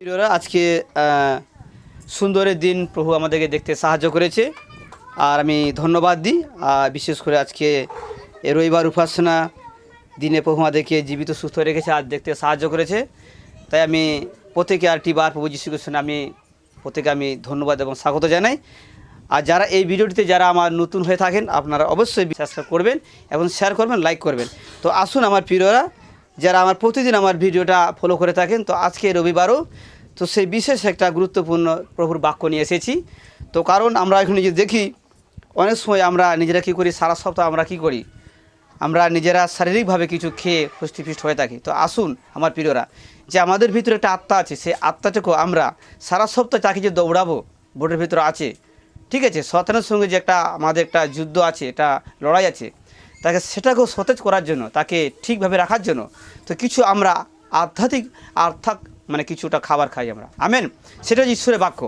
প্রিয়রা আজকে সুন্দরের দিন প্রভু আমাদেরকে দেখতে সাহায্য করেছে। আর আমি ধন্যবাদ দিই। আর বিশেষ করে আজকে এ রবিবার উপাসনা দিনে প্রভু আমাদেরকে জীবিত, সুস্থ রেখেছে আর দেখতে সাহায্য করেছে। তাই আমি প্রত্যেকে আরটি বার প্রভু যীশু খ্রিস্টের আমি প্রত্যেকে আমি ধন্যবাদ এবং স্বাগত জানাই। আর যারা এই ভিডিওটিতে যারা আমার নতুন হয়ে থাকেন, আপনারা অবশ্যই সাবস্ক্রাইব করবেন এবং শেয়ার করবেন লাইক করবেন। তো আসুন আমার প্রিয়রা যারা আমার প্রতিদিন আমার ভিডিওটা ফলো করে থাকেন, তো আজকে রবিবারও, তো সেই বিশেষ একটা গুরুত্বপূর্ণ প্রভুর বাক্য নিয়ে এসেছি। তো কারণ আমরা এখন যদি দেখি, অনেক সময় আমরা নিজেরা কী করি, সারা সপ্তাহ আমরা কি করি? আমরা নিজেরা শারীরিকভাবে কিছু খেয়ে পুষ্টিপিষ্ট হয়ে থাকি। তো আসুন, আমার প্রিয়রা, যে আমাদের ভিতরে একটা আত্মা আছে, সেই আত্মাটাকেও আমরা সারা সপ্তাহ তাকে যে দৌড়াবো বোর্ডের ভিতরে আছে, ঠিক আছে? শতানের সঙ্গে যে একটা, আমাদের একটা যুদ্ধ আছে, একটা লড়াই আছে তাকে সেটাকেও সতেজ করার জন্য, তাকে ঠিকভাবে রাখার জন্য। তো কিছু আমরা আধ্যাত্মিক, আর্থাক মানে কিছুটা খাবার খাই আমরা। আমেন? সেটা হচ্ছে ঈশ্বরের বাক্য।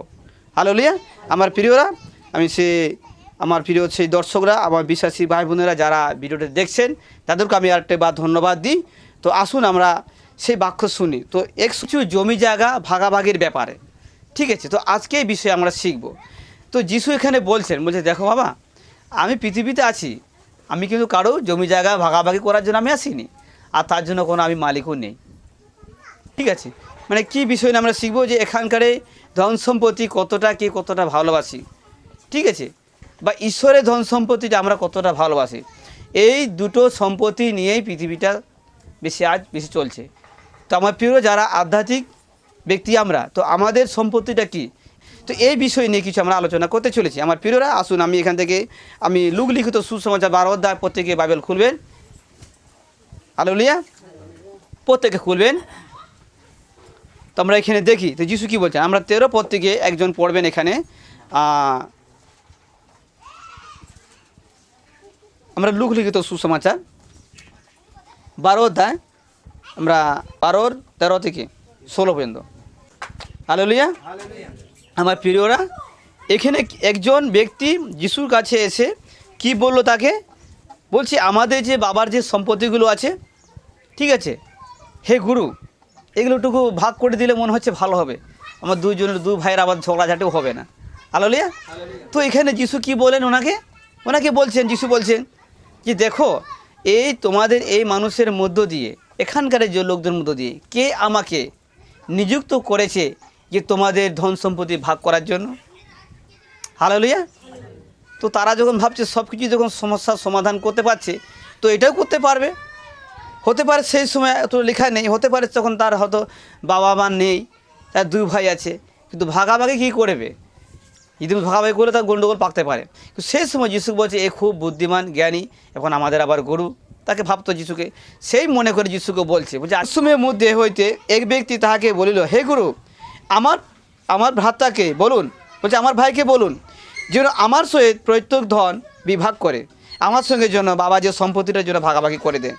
হালোলিয়া আমার প্রিয়রা, আমি সে, আমার প্রিয় সেই দর্শকরা, আমার বিশ্বাসী ভাই বোনেরা যারা ভিডিওটা দেখছেন, তাদেরকে আমি আরেকটা বার ধন্যবাদ দিই। তো আসুন আমরা সেই বাক্য শুনি। তো এক কিছু জমি জায়গা ভাগাভাগির ব্যাপারে। ঠিক আছে? তো আজকে এই বিষয়ে আমরা শিখব। তো যিশু এখানে বলছেন, বলছে, দেখো বাবা, আমি পৃথিবীতে আছি আমি কিন্তু কারও জমি জায়গা ভাগাভাগি করার জন্য আমি আসিনি। আর তার জন্য কোনো আমি মালিকও নেই। ঠিক আছে? মানে কি বিষয় নিয়ে আমরা শিখব যে এখানকারে ধন সম্পত্তি কতটা কে কতটা ভালোবাসি? ঠিক আছে? বা ঈশ্বরের ধন সম্পত্তিটা আমরা কতটা ভালোবাসি? এই দুটো সম্পত্তি নিয়েই পৃথিবীটা বেশি আজ বেশি চলছে। তো আমার প্রিয় যারা আধ্যাত্মিক ব্যক্তি আমরা, তো আমাদের সম্পত্তিটা কি? তো এই বিষয় নিয়ে কিছু আমরা আলোচনা করতে চলেছি। আমার প্রিয়রা, আসুন আমি এখান থেকে, আমি লুক লিখিত সুসমাচার বারো অধ্যায় প্রত্যেকে বাইবেল খুলবেন। আলোলিয়া প্রত্যেকে খুলবেন। তো আমরা এখানে দেখি, তো যিশু কী বলছেন? আমরা তেরো থেকে একজন পড়বেন এখানে। আমরা লুক লিখিত সুসমাচার বারো অধ্যায়, আমরা বারোর তেরো থেকে ষোলো পর্যন্ত। আলোলিয়া আমার প্রিয়রা, এখানে একজন ব্যক্তি যিশুর কাছে এসে কি বলল তাকে? বলছি, আমাদের যে বাবার যে সম্পত্তিগুলো আছে, ঠিক আছে? হে গুরু, এগুলোটুকু ভাগ করে দিলে মনে হচ্ছে ভালো হবে। আমার দুজনের দু ভাইয়ের আবার ঝগড়াঝাটিও হবে না। আলোলিয়া তো এখানে যিশু কি বলেন ওনাকে? ওনাকে বলছেন, যিশু বলছেন যে, দেখো, এই তোমাদের এই মানুষের মধ্য দিয়ে, এখানকার যে লোকদের মধ্য দিয়ে, কে আমাকে নিযুক্ত করেছে যে তোমাদের ধন সম্পত্তি ভাগ করার জন্য। হালালুয়া তো তারা যখন ভাবছে সব কিছু যখন সমস্যার সমাধান করতে পারছে, তো এটাও করতে পারবে। হতে পারে সেই সময় তো লেখা নেই, হতে পারে তখন তার হয়তো বাবা মা নেই, তার দুই ভাই আছে, কিন্তু ভাগাভাগি কী করবে? যদি ভাগাভাগি করলে তার গণ্ডগোল পাকতে পারে। কিন্তু সেই সময় যিশু বলছে, এ খুব বুদ্ধিমান, জ্ঞানী, এখন আমাদের আবার গরু। তাকে ভাবতো যিশুকে। সেই মনে করে যিশুকে বলছে বলছে, আশ্রমের মধ্যে হইতে এক ব্যক্তি তাহাকে বলিল, হে গুরু আমার আমার ভ্রাতাকে বলুন, বলছে, আমার ভাইকে বলুন, যেন আমার সহিত প্রত্যেক ধন বিভাগ করে, আমার সঙ্গে যেন বাবা যে সম্পত্তিটার জন্য ভাগাভাগি করে দেন।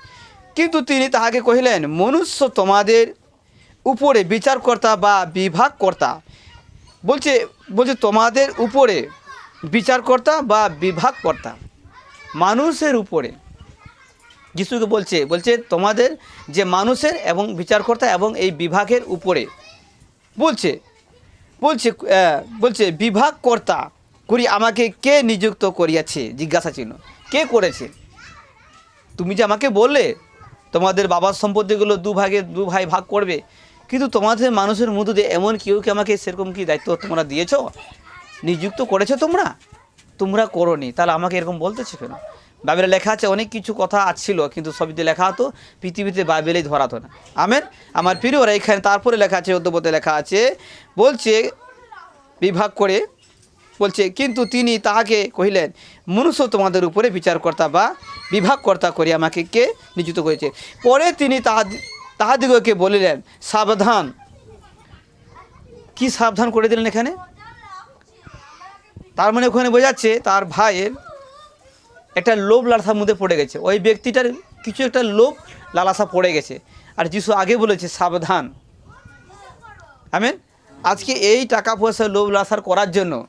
কিন্তু তিনি তাহাকে কহিলেন, মনুষ্য তোমাদের উপরে বিচারকর্তা বা বিভাগকর্তা, বলছে বলছে, তোমাদের উপরে বিচারকর্তা বা বিভাগকর্তা, মানুষের উপরে। যিশুকে বলছে বলছে, তোমাদের যে মানুষের এবং বিচারকর্তা এবং এই বিভাগের উপরে বলছে বলছে বলছে, বিভাগকর্তা, করি আমাকে কে নিযুক্ত করিয়াছে? জিজ্ঞাসা চিহ্ন। কে করেছে? তুমি যে আমাকে বললে, তোমাদের বাবার সম্পত্তিগুলো দু ভাগে, দু ভাই ভাগ করবে। কিন্তু তোমাদের মানুষের মধ্যে দিয়ে এমন কেউ কি আমাকে সেরকম কি দায়িত্ব তোমরা দিয়েছ? নিযুক্ত করেছ তোমরা? তোমরা করনি। তাহলে আমাকে এরকম বলতেছো কেন? বাইবেলে লেখা আছে, অনেক কিছু কথা আছিল, কিন্তু যে লেখা হতো, পৃথিবীতে বাইবেলেই ধরা হতো না। আমের আমার প্রিয়রা এখানে তারপরে লেখা আছে, অধ্যপতে লেখা আছে, বলছে, বিভাগ করে, বলছে, কিন্তু তিনি তাহাকে কহিলেন, মনুষ্য তোমাদের উপরে বিচারকর্তা বা বিভাগকর্তা করে আমাকে কে নিযুক্ত করেছে? পরে তিনি তাহা তাহাদিগকে বলিলেন, সাবধান। কি সাবধান করে দিলেন এখানে? তার মানে ওখানে বোঝাচ্ছে, তার ভাইয়ের একটা লোভ লালসার মধ্যে পড়ে গেছে। ওই ব্যক্তিটার কিছু একটা লোভ লালাসা পড়ে গেছে। আর যিশু আগে বলেছে, সাবধান। আমেন? আজকে এই টাকা পয়সা লোভ লালসার করার জন্য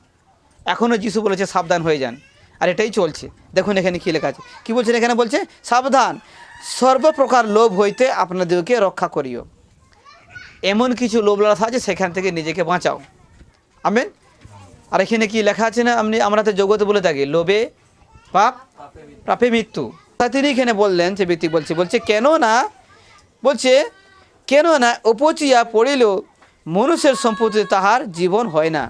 এখনও যিশু বলেছে, সাবধান হয়ে যান। আর এটাই চলছে। দেখুন এখানে কী লেখা আছে। কী বলছেন এখানে? বলছে, সাবধান। সর্বপ্রকার লোভ হইতে আপনাদেরকে রক্ষা করিও। এমন কিছু লোভ লালসা আছে, সেখান থেকে নিজেকে বাঁচাও। আমেন? আর এখানে কি লেখা আছে না? আপনি, আমরা তো জগতে বলে থাকি, লোভে পাপ পাপে মৃত্যু। তিনি এখানে বললেন, যে ব্যক্তি বলছে বলছে, কেন না? বলছে, কেন না উপচিয়া পড়িলেও মনুষ্যের সম্পত্তি তাহার জীবন হয় না।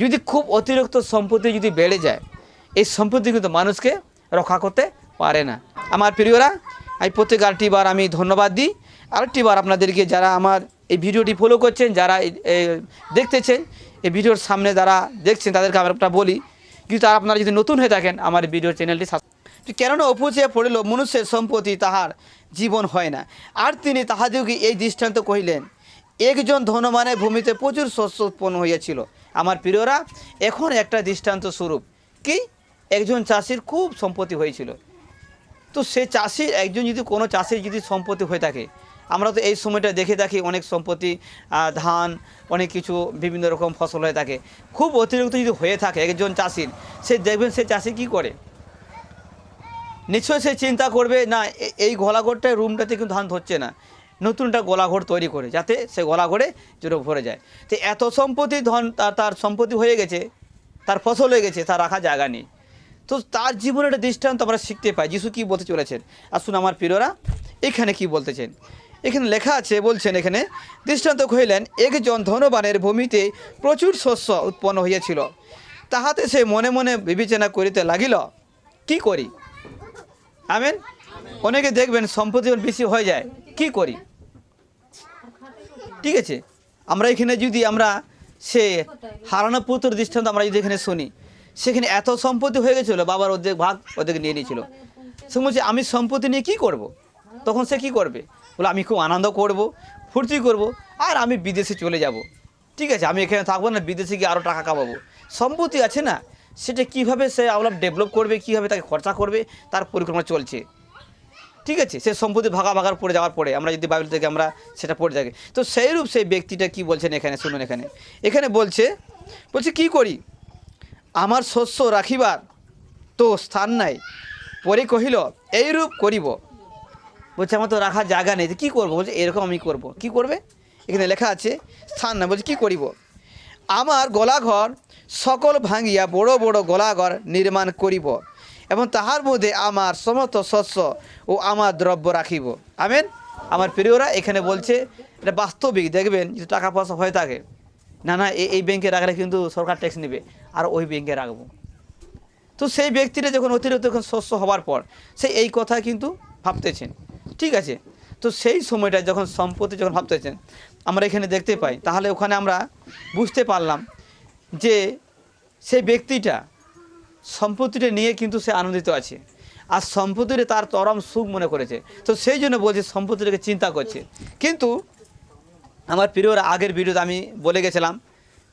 যদি খুব অতিরিক্ত সম্পত্তি যদি বেড়ে যায়, এই সম্পত্তি কিন্তু মানুষকে রক্ষা করতে পারে না। আমার প্রিয়রা, আমি প্রত্যেক আরেকটি বার আমি ধন্যবাদ দিই। আরেকটি বার আপনাদেরকে যারা আমার এই ভিডিওটি ফলো করছেন, যারা দেখতেছেন, এই ভিডিওর সামনে যারা দেখছেন, তাদেরকে আমরা বলি কিন্তু আপনারা যদি নতুন হয়ে থাকেন আমার ভিডিও চ্যানেলটি কেননা অপুচিয়া পড়িল, মনুষ্যের সম্পত্তি তাহার জীবন হয় না। আর তিনি তাহাদিওকে এই দৃষ্টান্ত কহিলেন, একজন ধনমানের ভূমিতে প্রচুর শস্য উৎপন্ন হইয়াছিল। আমার প্রিয়রা, এখন একটা দৃষ্টান্ত স্বরূপ। কি? একজন চাষির খুব সম্পত্তি হয়েছিল তো সে চাষি একজন যদি কোনো চাষির যদি সম্পত্তি হয়ে থাকে আমরা তো এই সময়টা দেখে থাকি অনেক সম্পত্তি ধান, অনেক কিছু, বিভিন্ন রকম ফসল হয়ে থাকে। খুব অতিরিক্ত যদি হয়ে থাকে একজন চাষির সে দেখবেন সে চাষি কি করে? নিশ্চয়ই সে চিন্তা করবে, না এই গলাঘরটায় রুমটাতে কিন্তু ধান ধরছে না। নতুনটা গলাঘর তৈরি করে, যাতে সে গলাঘরে জুড়ে ভরে যায়। তো এত সম্পত্তি ধন, তার সম্পত্তি হয়ে গেছে, তার ফসল হয়ে গেছে, তার রাখা জায়গা নেই। তো তার জীবনে একটা দৃষ্টান্ত আমরা শিখতে পাই। যিশু কী বলতে চলেছেন? আসুন আমার প্রিয়রা, এখানে কি বলতেছেন এখানে লেখা আছে, বলছেন এখানে, দৃষ্টান্ত কহিলেন একজন ধনবানের ভূমিতে প্রচুর শস্য উৎপন্ন হইয়াছিল। তাহাতে সে মনে মনে বিবেচনা করিতে লাগিল। কি করি? আমেন? অনেকে দেখবেন সম্পত্তি বেশি হয়ে যায়, কি করি? ঠিক আছে? আমরা এখানে যদি আমরা সে হারানো পুত্র দৃষ্টান্ত আমরা যদি এখানে শুনি, সেখানে এত সম্পত্তি হয়ে গেছিল, বাবার অর্ধেক ভাগ অর্ধেক নিয়ে নিয়েছিল। সে বলছে আমি সম্পত্তি নিয়ে কি করব। তখন সে কি করবে? বলে, আমি খুব আনন্দ করব, ফুর্তি করব, আর আমি বিদেশে চলে যাব। ঠিক আছে, আমি এখানে থাকব না, বিদেশে গিয়ে আরও টাকা কামাবো। সম্পত্তি আছে না, সেটা কীভাবে সে আবার ডেভেলপ করবে, কীভাবে তাকে খরচা করবে, তার পরিকল্পনা চলছে। ঠিক আছে, সে সম্পত্তি ভাগা ভাগার পড়ে যাওয়ার পরে, আমরা যদি বাইবেল থেকে আমরা সেটা পড়ে থাকি। তো সেইরূপ সেই ব্যক্তিটা কি বলছেন এখানে, শুনুন এখানে। এখানে বলছে বলছে, কি করি? আমার শস্য রাখিবার তো স্থান নাই। পরে কহিল, এইরূপ করিব। বলছে, আমার তো রাখার জায়গা নেই। কী করব? বলছে, এরকম আমি করব। কি করবে? এখানে লেখা আছে, স্থান না, বলছে, কী করিব? আমার গলাঘর সকল ভাঙিয়া বড় বড় গলাঘর নির্মাণ করিব এবং তাহার মধ্যে আমার সমস্ত শস্য ও আমার দ্রব্য রাখিব। আমেন? আমার প্রিয়রা, এখানে বলছে, এটা বাস্তবিক, দেখবেন যদি টাকা পয়সা হয়ে থাকে। না না এই- ব্যাংকে রাখলে কিন্তু সরকার ট্যাক্স নেবে, আর ওই ব্যাংকে রাখব। তো সেই ব্যক্তিটা যখন অতিরিক্ত শস্য হওয়ার পর, সে এই কথা কিন্তু ভাবতেছেন। ঠিক আছে? তো সেই সময়টা যখন সম্পত্তি যখন ভাবতেছেন আমরা এখানে দেখতে পাই, তাহলে ওখানে আমরা বুঝতে পারলাম যে সেই ব্যক্তিটা সম্পত্তিটা নিয়ে কিন্তু সে আনন্দিত আছে। আর সম্পত্তিটা তার চরম সুখ মনে করেছে। তো সেই জন্য বলছে সম্পত্তিটাকে চিন্তা করছে। কিন্তু আমার প্রিয়রা আগের ভিডিওতে আমি বলে গেছিলাম,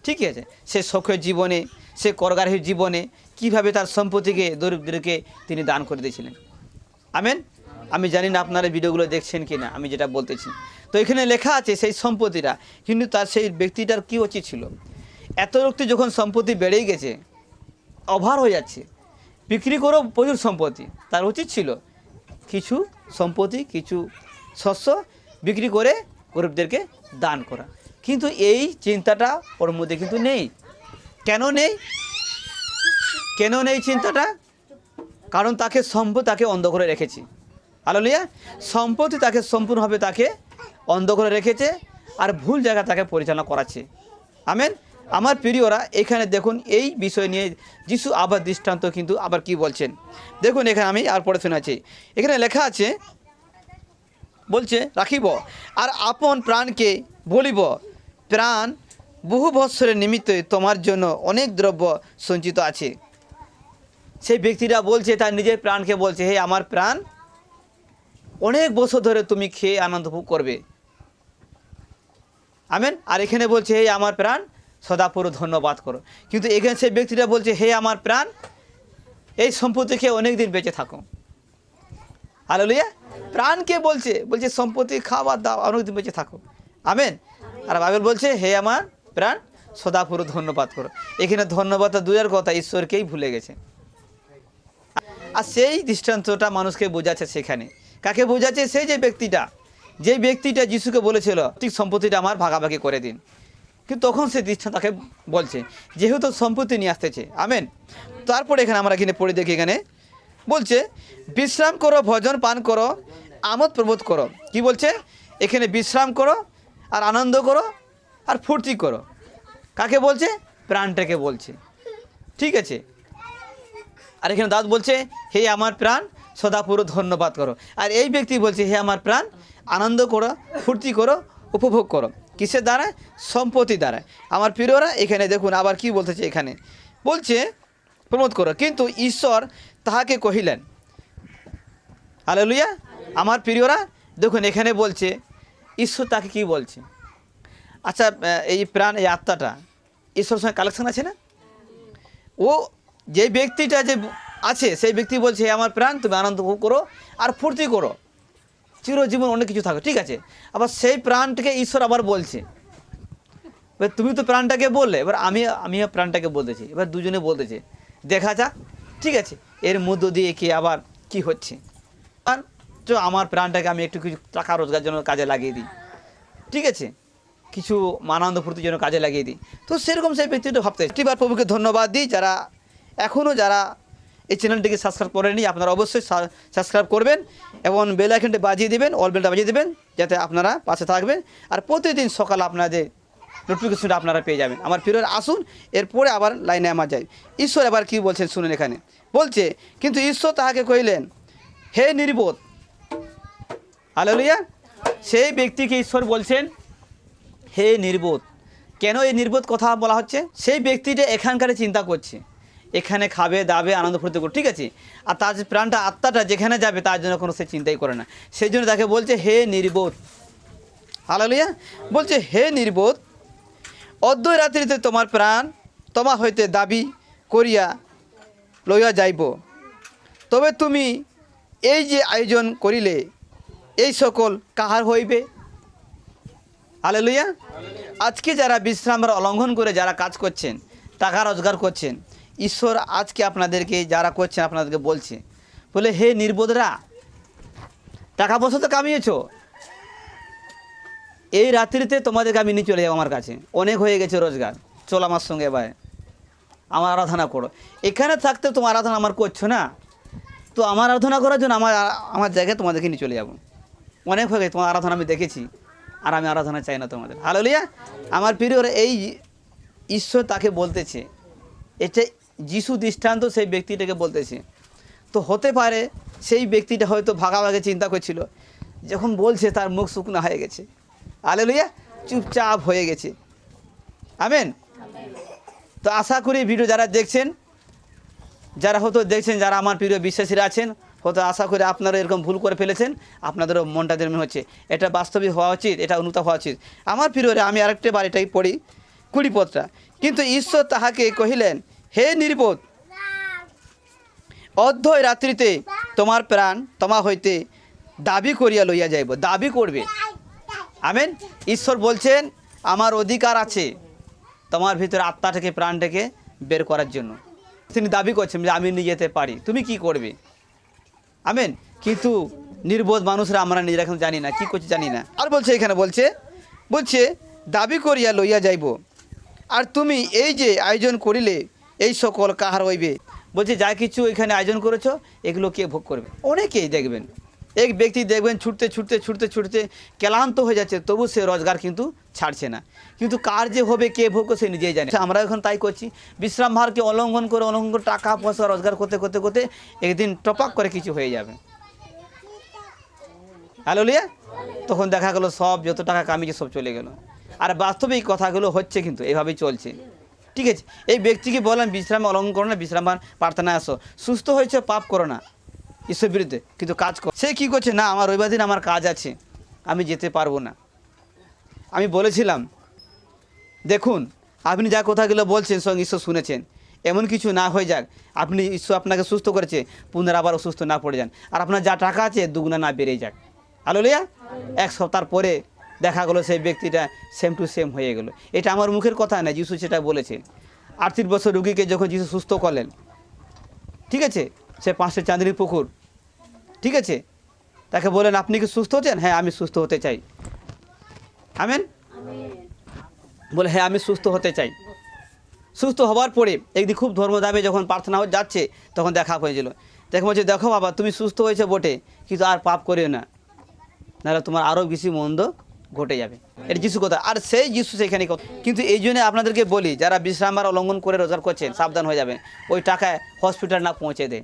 ঠিক আছে, সে শখের জীবনে, সে করগারীর জীবনে কীভাবে তার সম্পত্তিকে, দরিদ্রকে তিনি দান করে দিয়েছিলেন। আমেন? আমি জানি না আপনারা ভিডিওগুলো দেখছেন কি না আমি যেটা বলতেছি। তো এখানে লেখা আছে সেই সম্পত্তিটা, কিন্তু তার সেই ব্যক্তিটার কী উচিত ছিল? এত রক্তি যখন সম্পত্তি বেড়েই গেছে, অভার হয়ে যাচ্ছে, বিক্রি করেও প্রচুর সম্পত্তি, তার উচিত ছিল কিছু সম্পত্তি, কিছু শস্য বিক্রি করে গরিবদেরকে দান করা। কিন্তু এই চিন্তাটা ওর মধ্যে কিন্তু নেই। কেন নেই? কেন নেই চিন্তাটা? কারণ তাকে সম্পদ তাকে অন্ধ করে রেখেছি। আলোলিয়া, সম্পত্তি তাকে সম্পূর্ণভাবে তাকে অন্ধ করে রেখেছে আর ভুল জায়গা তাকে পরিচালনা করাচ্ছে। আমেন? আমার প্রিয়রা, এখানে দেখুন, এই বিষয় নিয়ে যিশু আবার দৃষ্টান্ত কিন্তু আবার কি বলছেন। দেখুন, এখানে আমি আর পড়ে শোনাচ্ছি। এখানে লেখা আছে, বলছে, রাখিব আর আপন প্রাণকে বলিব। প্রাণ বহু বৎসরের নিমিত্তে তোমার জন্য অনেক দ্রব্য সঞ্চিত আছে। সেই ব্যক্তিরা বলছে, তার নিজের প্রাণকে বলছে, হে আমার প্রাণ অনেক বছর ধরে তুমি খেয়ে আনন্দ ভোগ করবে। আমেন? আর এখানে বলছে, হে আমার প্রাণ, সদাপুর ধন্যবাদ করো। কিন্তু এখানে সেই ব্যক্তিটা বলছে, হে আমার প্রাণ, এই সম্পত্তি খেয়ে অনেক দিন বেঁচে থাকো। আলোলিয়া প্রাণকে বলছে বলছে, সম্পত্তি, খাবার, দাও অনেক দিন বেঁচে থাকো। আমেন? আর বাইবেল বলছে, হে আমার প্রাণ, সদাপুর ধন্যবাদ করো। এখানে ধন্যবাদ দুয়ের কথা, ঈশ্বরকেই ভুলে গেছে। আর সেই দৃষ্টান্তটা মানুষকে বোঝাচ্ছে সেখানে। কাকে বোঝাচ্ছে? সেই যে ব্যক্তিটা যে ব্যক্তিটা যিশুকে বলেছিল, ঠিক সম্পত্তিটা আমার ভাগাভাগি করে দিন। কিন্তু তখন সে দিচ্ছে তাকে বলছে, যেহেতু সম্পত্তি নিয়ে আসতেছে। আমেন। তারপরে এখানে আমরা এখানে পড়ে দেখি এখানে বলছে, বিশ্রাম করো, ভজন পান করো, আমোদ প্রমোদ করো। কি বলছে? এখানে বিশ্রাম করো আর আনন্দ করো আর ফুর্তি করো। কাকে বলছে? প্রাণটাকে বলছে। ঠিক আছে। আর এখানে দাদ বলছে, হে আমার প্রাণ সদা পুরো ধন্যবাদ করো। আর এই ব্যক্তি বলছে, হে আমার প্রাণ, আনন্দ করো, ফুর্তি করো, উপভোগ করো। কিসের দ্বারা? সম্পত্তি দ্বারা। আমার প্রিয়রা, এখানে দেখুন আবার কি বলতেছে এখানে। বলছে, প্রমোদ করো, কিন্তু ঈশ্বর তাহাকে কহিলেন আলেলুয়া আমার প্রিয়রা, দেখুন এখানে বলছে, ঈশ্বর তাকে কি বলছে? আচ্ছা এই প্রাণ, এই আত্মাটা, ঈশ্বরের সঙ্গে কালেকশন আছে না? ও, যে ব্যক্তিটা যে আছে, সেই ব্যক্তি বলছে আমার প্রাণ, তুমি আনন্দ করো আর ফুর্তি করো। চিরজীবন অনেক কিছু থাকে। ঠিক আছে? আবার সেই প্রাণটাকে ঈশ্বর আবার বলছে। এবার তুমি তো প্রাণটাকে বললে, এবার আমি, আমিও প্রাণটাকে বলতেছি। এবার দুজনে বলতেছে, দেখা যাক। ঠিক আছে? এর মধ্য দিয়ে কি আবার কি হচ্ছে? আর তো আমার প্রাণটাকে আমি একটু কিছু টাকা রোজগার জন্য কাজে লাগিয়ে দিই। ঠিক আছে? কিছু আনন্দ ফুর্তির জন্য কাজে লাগিয়ে দিই। তো সেরকম সেই ব্যক্তিটা ভাবতে এবার প্রভুকে ধন্যবাদ দিই, যারা এখনও যারা এই চ্যানেলটিকে সাবস্ক্রাইব করেনি আপনারা অবশ্যই সাবস্ক্রাইব করবেন এবং বেল আইকনটি বাজিয়ে দেবেন অল বেলটা বাজিয়ে দেবেন, যাতে আপনারা পাশে থাকবেন। আর প্রতিদিন সকাল আপনাদের নোটিফিকেশনটা আপনারা পেয়ে যাবেন। আমার প্রিয় আসুন, এরপরে আবার লাইনে আমার যাই। ঈশ্বর আবার কি বলছেন শুনুন এখানে। বলছে, কিন্তু ঈশ্বর তাহাকে কহিলেন, হে নির্বোধ আলোলিয়া সেই ব্যক্তিকে ঈশ্বর বলছেন, হে নির্বোধ কেন এই নির্বোধ কথা বলা হচ্ছে? সেই ব্যক্তিটা এখানকারে চিন্তা করছে। এখানে খাবে, দাবে, আনন্দ ফুর্তি করবে ঠিক আছে? আর তার প্রাণটা, আত্মাটা যেখানে যাবে, তার জন্য কোনো সে চিন্তাই করে না। সেই জন্য তাকে বলছে, হে নির্বোধ। হালালিয়া। বলছে, হে নির্বোধ, অদ্বৈ রাত্রিতে তোমার প্রাণ তোমা হইতে দাবি করিয়া লইয়া যাইব। তবে তুমি এই যে আয়োজন করিলে, এই সকল কাহার হইবে? হালেলুয়া। আজকে যারা বিশ্রামের অলঙ্ঘন করে, যারা কাজ করছেন, টাকা রোজগার করছেন ঈশ্বর আজকে আপনাদেরকে যারা করছেন, আপনাদেরকে বলছে। বলে, হে নির্বোধরা, টাকা পয়সা তো কামিয়েছ। এই রাত্রিতে তোমাদেরকে আমি নিয়ে চলে যাব আমার কাছে। অনেক হয়ে গেছে রোজগার। চল আমার সঙ্গে এবার আমার আরাধনা করো। এখানে থাকতে তোমার আরাধনা আমার করছ না? তো আমার আরাধনা করার জন্য আমার আমার জায়গায় তোমাদেরকে নিয়ে চলে যাব। অনেক হয়ে গেছে, তোমার আরাধনা আমি দেখেছি। আর আমি আরাধনা চাই না তোমাদের। হালেলুয়া আমার প্রিয়, এই ঈশ্বর তাকে বলতেছে, এটা যিশু দৃষ্টান্ত সেই ব্যক্তিটাকে বলতেছে। তো হতে পারে সেই ব্যক্তিটা হয়তো ভাগাভাগে চিন্তা করছিল। যখন বলছে তার মুখ শুকনো হয়ে গেছে। আলে লইয়া চুপচাপ হয়ে গেছে। আমেন? তো আশা করি ভিডিও যারা দেখছেন, যারা হয়তো দেখছেন, যারা আমার প্রিয় বিশ্বাসীরা আছেন, হয়তো আশা করি আপনারা এরকম ভুল করে ফেলেছেন, আপনাদেরও মনটা যেরকম হচ্ছে। এটা বাস্তবিক হওয়া উচিত, এটা অনুতাপ হওয়া উচিত। আমার প্রিয়রে, আমি আরেকটা বার এটাই পড়ি কুড়ি পদটা কিন্তু ঈশ্বর তাহাকে কহিলেন হে নির্বোধ অধ্যয় রাত্রিতে তোমার প্রাণ তোমা হইতে দাবি করিয়া লইয়া যাইব, দাবি করবে। আমেন। ঈশ্বর বলছেন, আমার অধিকার আছে তোমার ভিতরে আত্মাটাকে প্রাণটাকে বের করার জন্য। তিনি দাবি করছেন যে আমি নিয়ে যেতে পারি, তুমি কি করবে? আমেন। কিন্তু নির্বোধ মানুষরা আমরা নিজেরা এখন জানি না, কি করছে জানি না। আর বলছে এখানে, বলছে বলছে, দাবি করিয়া লইয়া যাইব। আর তুমি এই যে আয়োজন করিলে এই সকল কাহার হইবে? বলছে, যা কিছু এখানে আয়োজন করেছ, এগুলো কে ভোগ করবে? অনেকেই দেখবেন। এক ব্যক্তি দেখবেন ছুটতে ছুটতে ছুটতে ছুটতে ক্লান্ত হয়ে যাচ্ছে, তবু সে রোজগার কিন্তু ছাড়ছে না। কিন্তু কার যে হবে, কে ভোগ সে নিজেই জানে। আমরা এখন তাই করছি। বিশ্রাম ভারকে অলঙ্ঘন করে অলঙ্ঘন করে টাকা, পয়সা রোজগার করতে করতে করতে একদিন টপাক করে কিছু হয়ে যাবে। হ্যালো লিয়া তখন দেখা গেলো, সব যত টাকা কামিয়েছে, সব চলে গেল। আর বাস্তবে এই কথাগুলো হচ্ছে কিন্তু, এভাবেই চলছে। ঠিক আছে, এই ব্যক্তিকে বললাম, বিশ্রাম অলঙ্ঘন করো না বিশ্রাম প্রার্থনায় আসো। সুস্থ হয়েছে, পাপ করো না, ঈশ্বর বিরুদ্ধে, কিন্তু কাজ কর। সে কী করছে? না, আমার রবিবার দিন আমার কাজ আছে, আমি যেতে পারব না। আমি বলেছিলাম, দেখুন, আপনি যা কথাগুলো বলছেন সঙ্গে ঈশ্বর শুনেছেন, এমন কিছু না হয়ে যাক, আপনি ঈশ্বর আপনাকে সুস্থ করেছে, পুনরায় আবার অসুস্থ না পড়ে যান। আর আপনার যা টাকা আছে, দুগুণা না বেড়ে যাক। আলো লিয়া এক সপ্তাহ পরে দেখা গেলো সেই ব্যক্তিটা সেম টু সেম হয়ে গেল। এটা আমার মুখের কথা না যিশু সেটা বলেছে। আটত্রিশ বছর রুগীকে যখন যিশু সুস্থ করলেন ঠিক আছে? সে পাঁচটা চাঁদনি পুকুর ঠিক আছে? তাকে বলেন আপনি কি সুস্থ হচ্ছেন? হ্যাঁ আমি সুস্থ হতে চাই। আমেন? বলে হ্যাঁ আমি সুস্থ হতে চাই। সুস্থ হওয়ার পরে একদিন খুব ধর্মদাবে যখন প্রার্থনা যাচ্ছে তখন দেখা হয়েছিল দেখো বলছে দেখো বাবা তুমি সুস্থ হয়েছে বটে কিন্তু আর পাপ করিও না। নাহলে তোমার আরও বেশি মন্দ ঘটে যাবে। এটা যিশু কথা। আর সেই যিশু সেখানে কিন্তু এই জন্য আপনাদেরকে বলি, যারা বিশ্রামবার অলঙ্ঘন করে রোজগার করছেন, সাবধান হয়ে যাবেন। ওই টাকায় হসপিটাল না পৌঁছে দেয়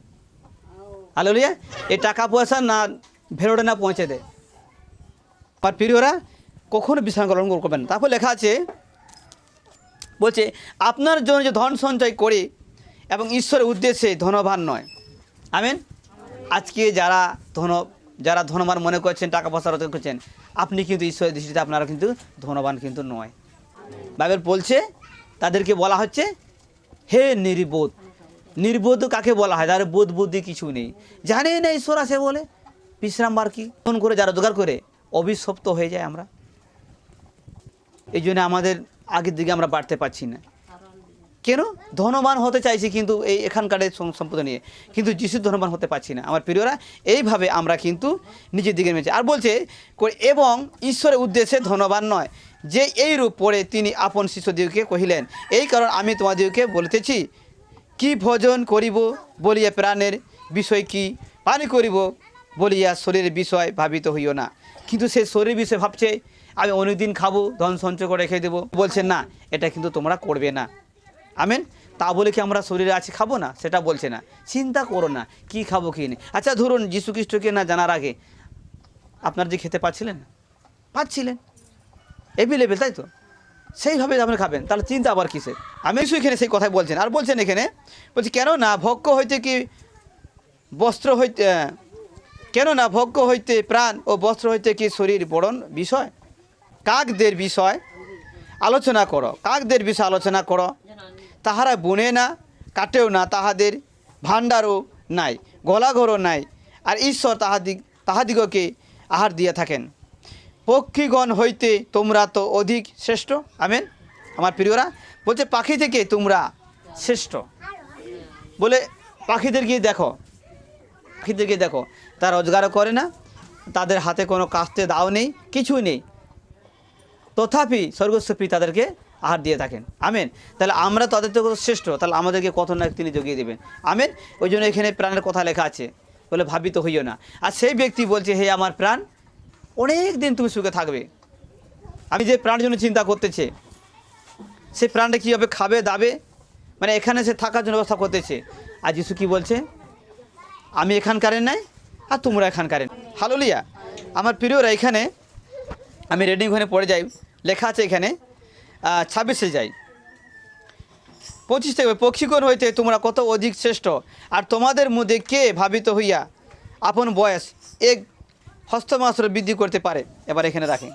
আলোলিয়া এই টাকা পয়সা না ভেরোডে না পৌঁছে দেয় আর প্রিয়রা, কখনো বিশ্রাম অলঙ্ঘন করবেন তারপর লেখা আছে, বলছে, আপনার জন্য যে ধন সঞ্চয় করে এবং ঈশ্বরের উদ্দেশ্যে ধনবান নয়। আমেন? আজকে যারা ধন যারা ধনবান মনে করছেন, টাকা পয়সা রোজগার করছেন আপনি কিন্তু ঈশ্বরের দৃষ্টিতে আপনারা কিন্তু ধনবান কিন্তু নয়। বাইবেল বলছে, তাদেরকে বলা হচ্ছে, হে নির্বোধ। নির্বোধ কাকে বলা হয়? যার বোধ বুদ্ধি কিছু নেই। জানে না ঈশ্বর আছে বলে? বিশ্রামবার কি? ফোন করে যারা রোজগার করে অভিশপ্ত হয়ে যায় আমরা। এই জন্য আমাদের আগের দিকে আমরা বাড়তে পারছি না। কেন? ধনবান হতে চাইছি কিন্তু এই এখানকার সম্পদ নিয়ে। কিন্তু যিশু ধনবান হতে পারছি না। আমার প্রিয়রা, এইভাবে আমরা কিন্তু নিজের দিকে নেমেছি। আর বলছে এবং ঈশ্বরের উদ্দেশ্যে ধনবান নয়। যে এই রূপ পড়ে তিনি আপন শিশুদিওকে কহিলেন, এই কারণ আমি তোমাদিওকে বলিতেছি, কি ভোজন করিব বলিয়া প্রাণের বিষয় কি? পানি করিব বলিয়া শরীরের বিষয় ভাবিত হইও না। কিন্তু সে শরীরের বিষয় ভাবছে, আমি অনেকদিন খাব, ধন সঞ্চয় করে রেখে দেবো। বলছে, না, এটা কিন্তু তোমরা করবে না। আমেন? তা বলে কি আমরা শরীরে আছি, খাব না? সেটা বলছে না। চিন্তা করো না, কি খাব, কি নেই। আচ্ছা ধরুন যীশু খ্রিস্টকে না জানার আগে, আপনার যে খেতে পাচ্ছিলেন? পাচ্ছিলেন। এভেলেবেল তাই তো? সেইভাবে আপনি খাবেন। তাহলে চিন্তা আবার কিসের? আমি কিছু এখানে সেই কথাই বলছেন। আর বলছেন এখানে, বলছি, কেন না, ভক্ষ হইতে কি বস্ত্র হইতে, কেন না, ভক্ষ হইতে প্রাণ ও বস্ত্র হইতে কি শরীর বরণ বিষয়? কাকদের বিষয় আলোচনা করো। কাকদের বিষয় আলোচনা করো। তাহারা বুনে না, কাটেও না, তাহাদের ভাণ্ডারও নাই, গলাঘরও নাই, আর ঈশ্বর তাহাদিগ তাহাদিগকে আহার দিয়া থাকেন। পক্ষীগণ হইতে তোমরা তো অধিক শ্রেষ্ঠ? আমেন। আমার প্রিয়রা, বলছে, পাখি থেকে তোমরা শ্রেষ্ঠ। বলে, পাখিদের গিয়ে দেখো। পাখিদের গিয়ে দেখো। তারা রোজগারও করে না, তাদের হাতে কোনো কাস্তে দাও নেই কিছু নেই। তথাপি স্বর্গস্বপী তাদেরকে আহার দিয়ে থাকেন। আমেন। তাহলে আমরা তাদের থেকে শ্রেষ্ঠ, তাহলে আমাদেরকে কত না তিনি জগিয়ে দেবেন। আমেন। ওই জন্য এখানে প্রাণের কথা লেখা আছে, বলে ভাবিত হইও না। আর সেই ব্যক্তি বলছে, হে আমার প্রাণ, অনেক দিন তুমি সুখে থাকবে। আমি যে প্রাণের জন্য চিন্তা করতেছে সেই প্রাণটা কীভাবে খাবে, দাবে? মানে এখানে সে থাকার জন্য ব্যবস্থা করতেছে। আর যিশু কি বলছে? আমি এখানকারের নাই আর তোমরা এখানকারের হালুলিয়া। আমার প্রিয়রা, এখানে আমি রেডিং ওখানে পড়ে যাই। লেখা আছে এখানে ছাব্বিশে যাই। পঁচিশ থেকে পক্ষীগণ হইতে তোমরা কত অধিক শ্রেষ্ঠ? আর তোমাদের মধ্যে কে ভাবিত হইয়া আপন বয়স এক হস্তমাত্র বৃদ্ধি করতে পারে? এবার এখানে রাখেন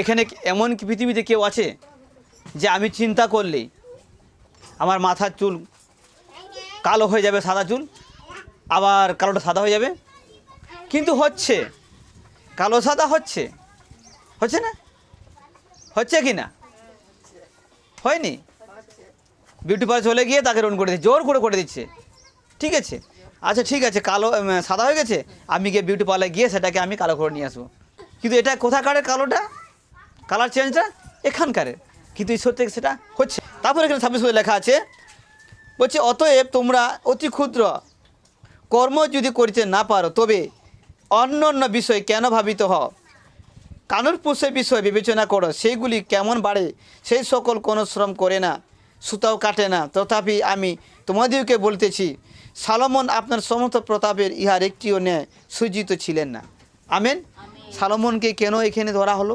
এখানে এমন কি পৃথিবীতে কেউ আছে যে আমি চিন্তা করলেই আমার মাথার চুল কালো হয়ে যাবে, সাদা চুল, আবার কালোটা সাদা হয়ে যাবে? কিন্তু হচ্ছে, কালো সাদা হচ্ছে হচ্ছে না? হচ্ছে কি না? হয়নি? বিউটি পার্লার চলে গিয়ে তাকে রন করে দিচ্ছে, জোর করে করে দিচ্ছে। ঠিক আছে? আচ্ছা ঠিক আছে, কালো সাদা হয়ে গেছে? আমি গিয়ে বিউটি পার্লারে গিয়ে সেটাকে আমি কালো করে নিয়ে আসব। কিন্তু এটা কোথাকারের কালোটা? কালার চেঞ্জটা এখানকারের। কিন্তু ঈশ্বর থেকে সেটা হচ্ছে। তারপরে এখানে ছাব্বিশ লেখা আছে, বলছে, অতএব তোমরা অতি ক্ষুদ্র কর্ম যদি করিতে না পারো, তবে অন্য অন্য বিষয় কেন ভাবিত হও? কানুর পুষের বিষয় বিবেচনা করো সেইগুলি কেমন বাড়ে সেই সকল কোনো শ্রম করে না সুতাও কাটে না। তথাপি আমি তোমাদেরকে বলতেছি সালমন আপনার সমস্ত প্রতাপের ইহার একটিও ন্যায় সুজিত ছিলেন না। আমেন? সালমনকে কেন এখানে ধরা হলো?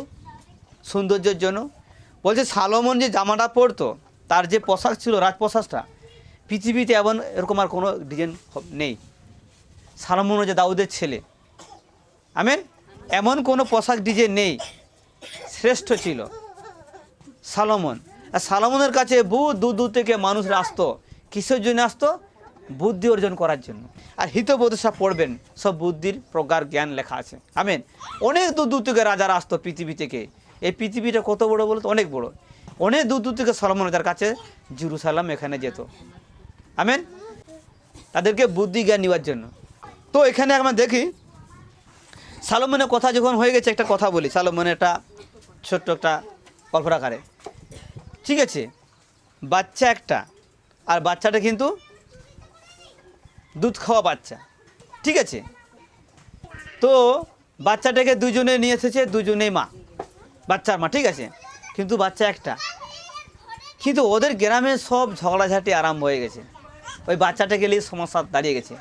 সৌন্দর্যের জন্য। বলছে সালমন যে জামাটা পরতো তার যে পোশাক ছিল রাজ পোশাকটা পৃথিবীতে এমন এরকম আর কোনো ডিজাইন নেই। সালমন যে দাউদের ছেলে। আমেন? এমন কোনো পোশাক ডিজাইন নেই, শ্রেষ্ঠ ছিল। সালমন। আর সালমনের কাছে বহু দূর দূর থেকে মানুষরা আসতো, কিসের জন্য আসতো? বুদ্ধি অর্জন করার জন্য। আর হিতবোধ সব পড়বেন, সব বুদ্ধির প্রগার জ্ঞান লেখা আছে। আমেন। অনেক দূর দূর থেকে রাজারা আসতো পৃথিবী থেকে। এই পৃথিবীটা কত বড় বলতো? অনেক বড়। অনেক দূর দূর থেকে সলমন তার কাছে জেরুসালাম এখানে যেত। আমেন। তাদেরকে বুদ্ধি জ্ঞান নেওয়ার জন্য। তো এখানে আমরা দেখি সালমনের কথা যখন হয়ে গেছে, একটা কথা বলি। সালমনের একটা ছোট্ট একটা কল্পনাকারে ঠিক আছে? বাচ্চা একটা। আর বাচ্চাটা কিন্তু দুধ খাওয়া বাচ্চা। ঠিক আছে? তো বাচ্চাটাকে দুজনে নিয়ে এসেছে, দুজনেই মা। বাচ্চার মা, ঠিক আছে? কিন্তু বাচ্চা একটা। কিন্তু ওদের গ্রামে সব ঝগড়াঝাটি আরম্ভ হয়ে গেছে। ওই বাচ্চাটাকে নিয়ে সমস্যা দাঁড়িয়ে গেছে।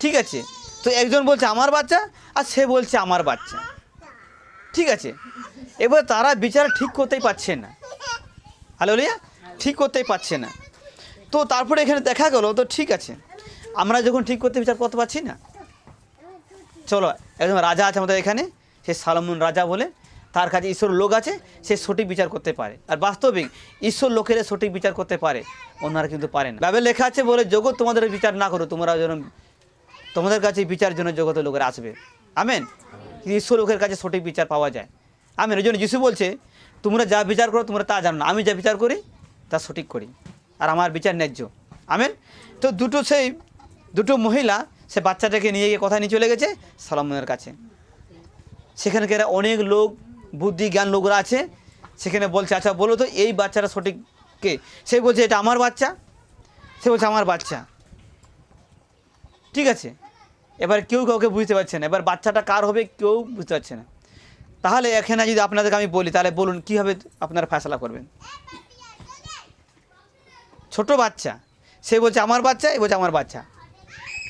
ঠিক আছে? তো একজন বলছে, আমার বাচ্চা? আর সে বলছে, আমার বাচ্চা। ঠিক আছে? এবার তারা বিচার ঠিক করতেই পারছে না। হ্যালো লিয়া? ঠিক করতেই পারছে না। তো তারপরে এখানে দেখা গেল, তো ঠিক আছে। আমরা যখন ঠিক করতে বিচার করতে পারছি না, চলো একজন রাজা আছে আমাদের এখানে, সে সালমন রাজা বলে, তার কাছে ঈশ্বর লোক আছে, সে সঠিক বিচার করতে পারে। আর বাস্তবিক, ঈশ্বর লোকেরা সঠিক বিচার করতে পারে ওনারা কিন্তু পারে না। বাইবেল লেখা আছে বলে, জগৎ তোমাদের বিচার না করো, তোমরা যেন তোমাদের কাছে বিচার জন্য জগতের লোকেরা আসবে। আমেন? ঈশ্বর লোকের কাছে সঠিক বিচার পাওয়া যায়। আমেন? ওই জন্য যিশু বলছে, তোমরা যা বিচার করো, তোমরা তা জানো না। আমি যা বিচার করি, তা সঠিক করি। আর আমার বিচার ন্যায্য। আমেন? তো দুটো সেই, দুটো মহিলা, সে বাচ্চাটাকে নিয়ে গিয়ে কোথায় নিয়ে চলে গেছে? সালমনের কাছে। সেখানকার অনেক লোক, বুদ্ধি জ্ঞান লোকরা আছে। সেখানে বলছে আচ্ছা বলো তো, এই বাচ্চাটা সঠিক কে? সে বলছে, এটা আমার বাচ্চা। সে বলছে, আমার বাচ্চা। ঠিক আছে? এবার কেউ কাউকে বুঝতে পারছে না। এবার বাচ্চাটা কার হবে কেউ বুঝতে পারছে না। তাহলে এখানে যদি আপনাদেরকে আমি বলি, তাহলে বলুন কীভাবে আপনারা ফয়সলা করবেন? ছোট বাচ্চা, সে বলছে আমার বাচ্চা, এ বলছে আমার বাচ্চা,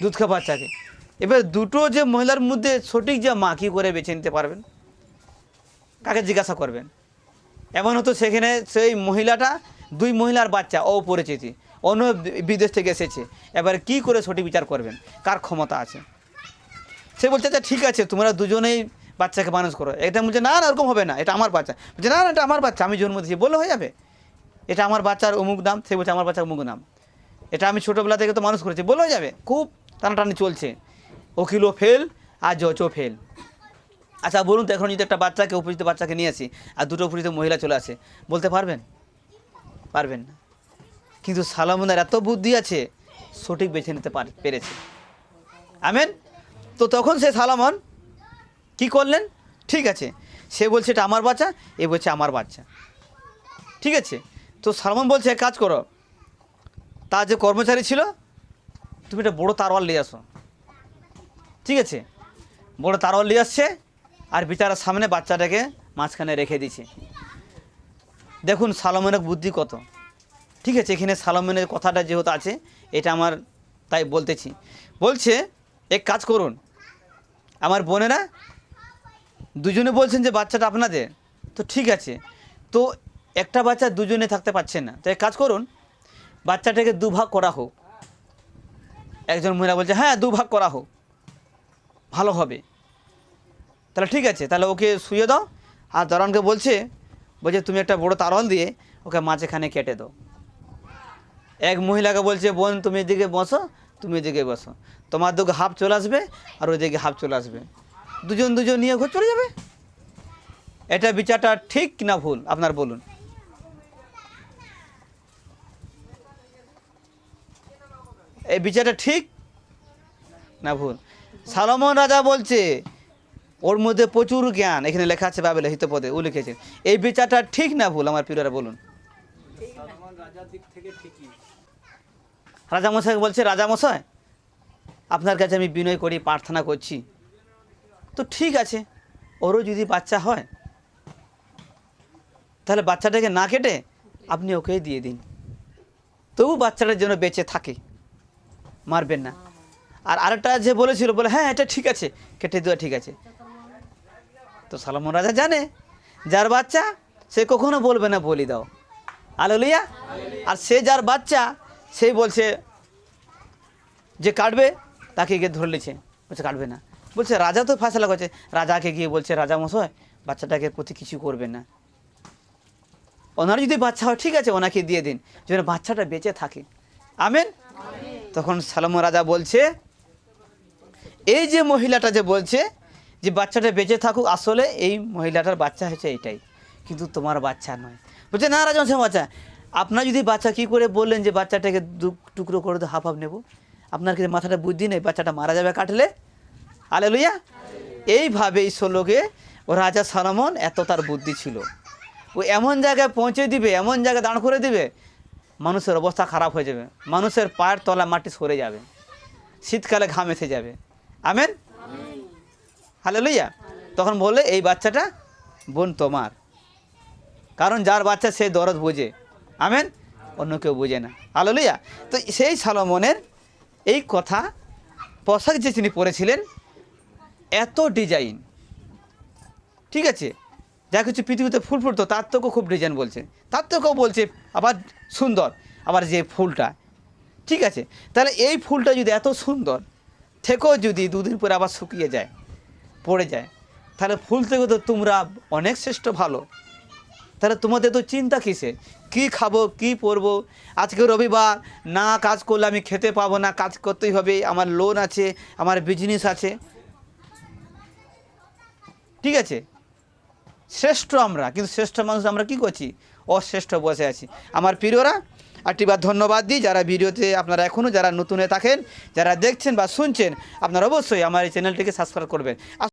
দুধ খাওয়া বাচ্চাকে। এবার দুটো যে মহিলার মধ্যে সঠিক যে মা কী করে বেছে নিতে পারবেন? কাকে জিজ্ঞাসা করবেন? এমন হতো সেখানে সেই মহিলাটা, দুই মহিলার বাচ্চা, অপরিচিতি। অন্য বিদেশ থেকে এসেছে। এবার কি করে সঠিক বিচার করবেন? কার ক্ষমতা আছে? সে বলছে আচ্ছা ঠিক আছে, তোমরা দুজনেই বাচ্চাকে মানুষ করো। এটা বলছে, না না এরকম হবে না, এটা আমার বাচ্চা। বলছে, না না, এটা আমার বাচ্চা, আমি জন্ম দিয়েছি। বললে, হয়ে যাবে। এটা আমার বাচ্চার অমুক নাম, সে বলছে, আমার বাচ্চার অমুক নাম। এটা আমি ছোটোবেলা থেকে তো মানুষ করেছি। বলে হয়ে যাবে। খুব টানাটানি চলছে। ওকিলও ফেল, আর জজও ফেল। আচ্ছা বলুন তো, এখন যদি একটা বাচ্চাকে, উপযুক্ত বাচ্চাকে নিয়ে আসি, আর দুটো উপযুক্ত মহিলা চলে আসে, বলতে পারবেন? পারবেন না। কিন্তু সালামনের এত বুদ্ধি আছে, সঠিক বেছে নিতে পার পেরেছে। আমেন? তো তখন সে সালামন কি করলেন? ঠিক আছে, সে বলছে, এটা আমার বাচ্চা, এ বলছে, আমার বাচ্চা। ঠিক আছে, তো সালমান বলছে কাজ করো তার যে কর্মচারী ছিল, তুমি একটা বড়ো তারওয়াল নিয়ে আসো। ঠিক আছে, বড় তারওয়াল নিয়ে আসছে, আর বিচারের সামনে বাচ্চাটাকে মাঝখানে রেখে দিছে দেখুন সালমনের বুদ্ধি কত। ঠিক আছে, এখানে সালমনের কথাটা যেহেতু আছে, এটা আমার তাই বলতেছি। বলছে, এক কাজ করুন, আমার বোনেরা দুজনে বলছেন যে বাচ্চাটা আপনাদের, তো ঠিক আছে, তো একটা বাচ্চা দুজনে থাকতে পারছে না, তো এক কাজ করুন, বাচ্চাটাকে দুভাগ করা হোক। একজন মহিলা বলছে হ্যাঁ দুভাগ করা হোক, ভালো হবে। তাহলে ঠিক আছে, তাহলে ওকে শুয়ে দাও। আর দরানকে বলছে বলছে, তুমি একটা বড় তারল দিয়ে ওকে মাঝেখানে কেটে দাও। এক মহিলাকে বলছে, বোন, তুমি এদিকে বসো, তুমি এদিকে বসো। তোমার দিকে হাফ চলে আসবে আর ওইদিকে হাফ চলে আসবে। দুজন দুজন নিয়ে ঘর চলে যাবে। এটা বিচারটা ঠিক না ভুল, আপনার বলুন। এই বিচারটা ঠিক না ভুল? সালমন রাজা বলছে, ওর মধ্যে প্রচুর জ্ঞান। এখানে লেখা আছে বাইবেলে হিতপদে ও লিখেছে। এই বিচারটা ঠিক না ভুল, আমার প্রিয়রা বলুন। রাজার দিক থেকে ঠিকই। রাজামশাই বলছে, রাজামশাই, আপনার কাছে আমি বিনয় করি, প্রার্থনা করছি। তো ঠিক আছে, ওরও যদি বাচ্চা হয়, তাহলে বাচ্চাটাকে না কেটে আপনি ওকেই দিয়ে দিন। তবু বাচ্চাটার জন্য বেঁচে থাকে, মারবেন না। আর আরেকটা যে বলেছিল, বলে হ্যাঁ এটা ঠিক আছে, কেটে দেওয়া ঠিক আছে। তো সালমন রাজা জানে, যার বাচ্চা সে কখনো বলবে না, বলি দাও। আলোলিয়া আর সে যার বাচ্চা সেই বলছে যে কাটবে, তাকে গিয়ে ধরে বলছে, কাটবে না। বলছে, রাজা তো ফাঁসলা করছে রাজাকে গিয়ে বলছে, রাজা মশাই, বাচ্চাটাকে প্রতি কিছু করবে না। ওনার যদি বাচ্চা হয়, ঠিক আছে, ওনাকে দিয়ে দিন। যেন বাচ্চাটা বেঁচে থাকে। আমেন? তখন সালম রাজা বলছে, এই যে মহিলাটা যে বলছে যে বাচ্চাটা বেঁচে থাকুক, আসলে এই মহিলাটার বাচ্চা হয়েছে এইটাই কিন্তু তোমার বাচ্চা নয়। বলছে, না, রাজা বাচ্চা আপনার যদি বাচ্চা কি করে বললেন যে বাচ্চাটাকে দু টুকরো করে হাফ হাফ নেব? আপনার কি মাথাটা বুদ্ধি নেই? বাচ্চাটা মারা যাবে কাটলে? আলে লইয়া এইভাবে এই শ্লোকে ও রাজা সালমন এত তার বুদ্ধি ছিল। ও এমন জায়গায় পৌঁছে দিবে, এমন জায়গায় দাঁড় করে দিবে, মানুষের অবস্থা খারাপ হয়ে যাবে। মানুষের পায়ের তলা মাটি সরে যাবে। শীতকালে ঘাম এসে যাবে। আমেন? হালে লইয়া তখন বলে এই বাচ্চাটা বোন তোমার। কারণ যার বাচ্চা সে দরদ বোঝে। আমেন? অন্য কেউ বোঝে না। আলো লইয়া তো সেই সালমনের এই কথা পোশাক যে তিনি পরেছিলেন, এত ডিজাইন ঠিক আছে? যা কিছু পৃথিবীতে ফুল ফুটতো তার থেকেও খুব ডিজাইন বলছে। তার থেকেও বলছে, আবার সুন্দর, আবার যে ফুলটা। ঠিক আছে? তাহলে এই ফুলটা যদি এত সুন্দর, থেকেও যদি দুদিন পরে আবার শুকিয়ে যায়, পড়ে যায়, তাহলে ফুল থেকে তো তোমরা অনেক শ্রেষ্ঠ ভালো। তাহলে তোমাদের তো চিন্তা কিসে কি খাব, কি পরবো? আজকে রবিবার, না কাজ করলে আমি খেতে পাবো না, কাজ করতেই হবে, আমার লোন আছে, আমার বিজনেস আছে। ঠিক আছে? শ্রেষ্ঠ আমরা, কিন্তু শ্রেষ্ঠ মানুষ আমরা কি করছি? অশ্রেষ্ঠ বসে আছি। আমার প্রিয়রা, আরেকটিবার ধন্যবাদ দিই, যারা ভিডিওতে আপনারা এখনও যারা নতুনে থাকেন, যারা দেখছেন বা শুনছেন, আপনারা অবশ্যই আমার এই চ্যানেলটিকে সাবস্ক্রাইব করবেন।